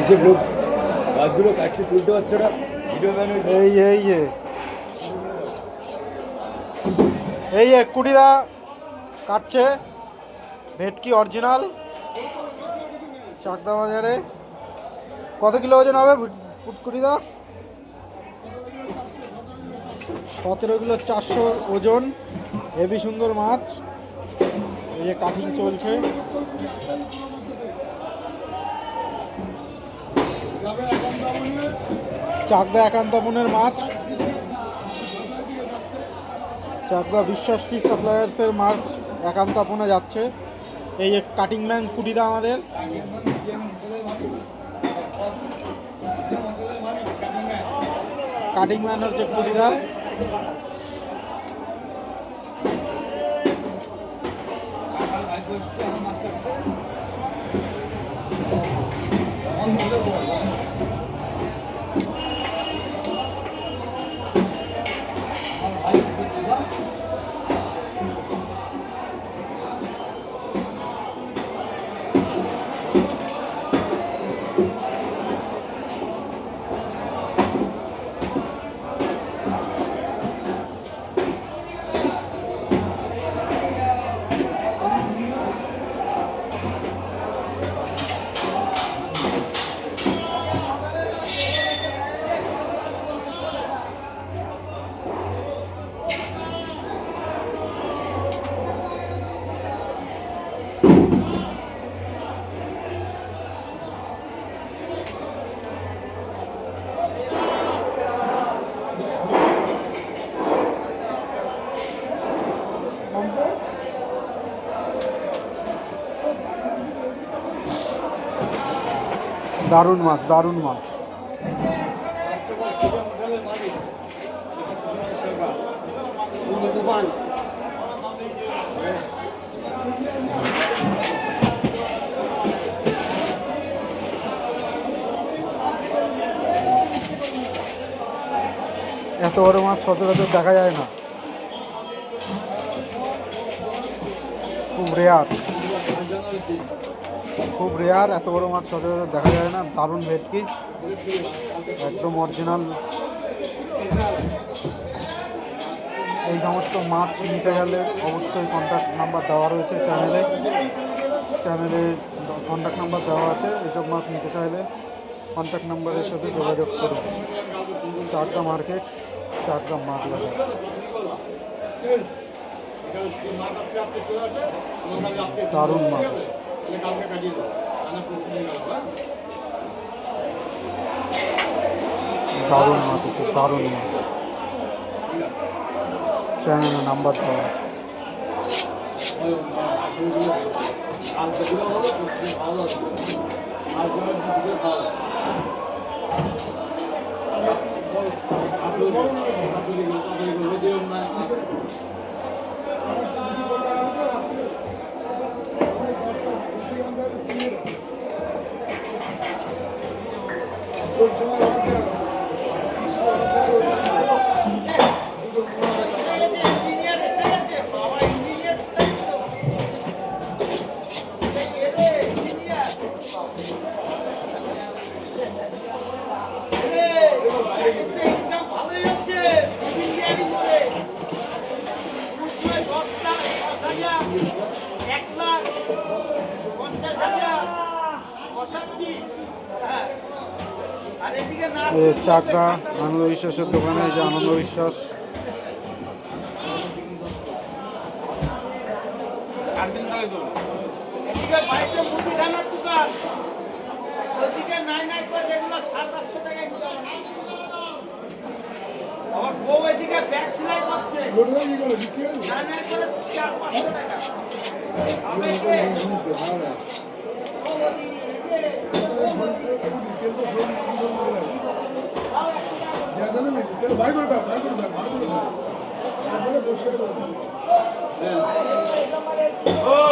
এসব লোক গাছগুলো কাটছে, তুলতে পারছ না? এই এই এই। যে কুড়িদা কাটছে। ভেটকি অরিজিনাল চাকদা বাজারে। কত কিলো ওজন হবে ফুটকুড়িদা সতেরো কিলো চারশো ওজন। হেভি সুন্দর মাছ। এই যে কাটিং চলছে। চাকদা একান্তপনের মাছ চাকদা বিশ্বাস ফিশ সাপ্লায়ার্সের মাছ একান্ত আপনে যাচ্ছে। এই যে কাটিং ম্যান কুটিদা আমাদের। কাটিং ম্যান হচ্ছে কুটিদা দারুণ মাছ দারুণ মাছ। এত বড় মাছ সচরাচর দেখা যায় না। খুব রেয়ার খুব রেয়ার এত বড় মাছ সচরাচর দেখা যায় না, দারুণ ভেটকি, একদম অরিজিনাল এই সমস্ত মাছ নিতে গেলে অবশ্যই কন্ট্যাক্ট নাম্বার দেওয়া রয়েছে চ্যানেলে চ্যানেলে কন্ট্যাক্ট নাম্বার দেওয়া আছে, এসব মাছ নিতে চাইলে কন্ট্যাক্ট নাম্বারের সাথে যোগাযোগ করুন। চারটা মার্কেট চারটা মাছ বাজার। দারুণ মাছ। দারুণ মাছ আছে দারুণ মাছ। চ্যানেলে নাম্বার দেওয়া আছে। ইনকাম এক লাখ পঞ্চাশ হাজার বসাচ্ছি চাকদা আনন্দ বিশ্বাসের দোকানে যে আনন্দ বিশ্বাস। Oh!